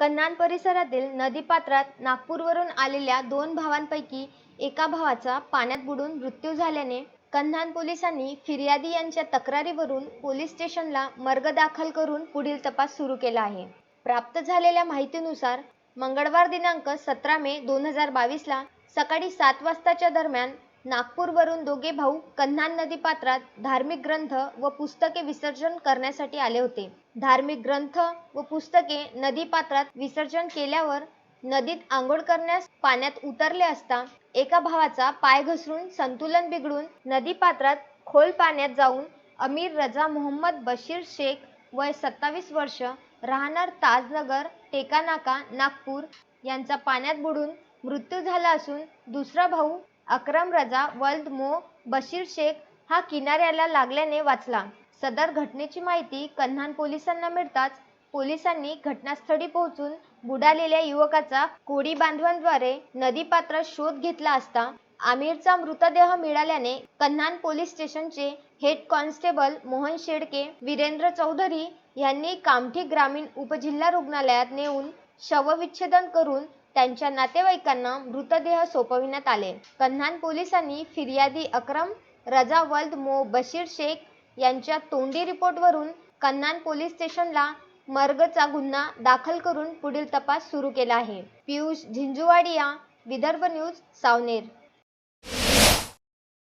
कन्हान परिसरातील नदीपात्रात नागपूरवरून आलेल्या दोन भावांपैकी एका भावाचा पाण्यात बुडून मृत्यू झाल्याने कन्हान पोलिसांनी फिर्यादी यांच्या तक्रारीवरून पोलीस स्टेशनला मर्ग दाखल करून पुढील तपास सुरू केला आहे. प्राप्त झालेल्या माहितीनुसार मंगळवार दिनांक सतरा मे दोन हजार बावीसला सकाळी सात वाजताच्या दरम्यान नागपूरवरून दोघे भाऊ कन्हान नदी पात्रात धार्मिक ग्रंथ व पुस्तके विसर्जन करण्यासाठी आले होते. धार्मिक ग्रंथ व पुस्तके नदी पात्रात विसर्जन केल्यावर नदीत आंघोळ करण्यास पाण्यात उतरले असता एका भावाचा पाय घसरून संतुलन बिघडून नदी पात्रात खोल पाण्यात जाऊन अमीर रजा मोहम्मद बशीर शेख वय सत्तावीस वर्ष राहणार ताजनगर टेकानाका नागपूर यांचा पाण्यात बुडून मृत्यू झाला असून दुसरा भाऊ अक्रम रजा वल्द मो बशीर शेख हा किनाऱ्याला लागल्याने वाचला. सदर घटनेची माहिती कन्हान पोलिसांना मिळताच पोलिसांनी घटनास्थळी पोहोचून बुडालेल्या युवकाचा कोळी बांधवांद्वारे नदीपात्रात शोध घेतला असता आमिरचा मृतदेह मिळाल्याने कन्हान पोलीस स्टेशनचे हेड कॉन्स्टेबल मोहन शेडके वीरेंद्र चौधरी यांनी कामठी ग्रामीण उपजिल्हा रुग्णालयात नेऊन शवविच्छेदन करून त्यांच्या नातेवाईकांना मृतदेह सोपविण्यात आले. कन्हान पोलिसांनी फिर्यादी अक्रम रजा वल्द मो. बशीर शेख यांच्या तोंडी रिपोर्टवरून कन्हान पोलीस स्टेशनला मर्गचा गुन्हा दाखल करून पुढील तपास सुरू केला आहे. पियुष झिंजुवाडिया विदर्भ न्यूज सावनेर.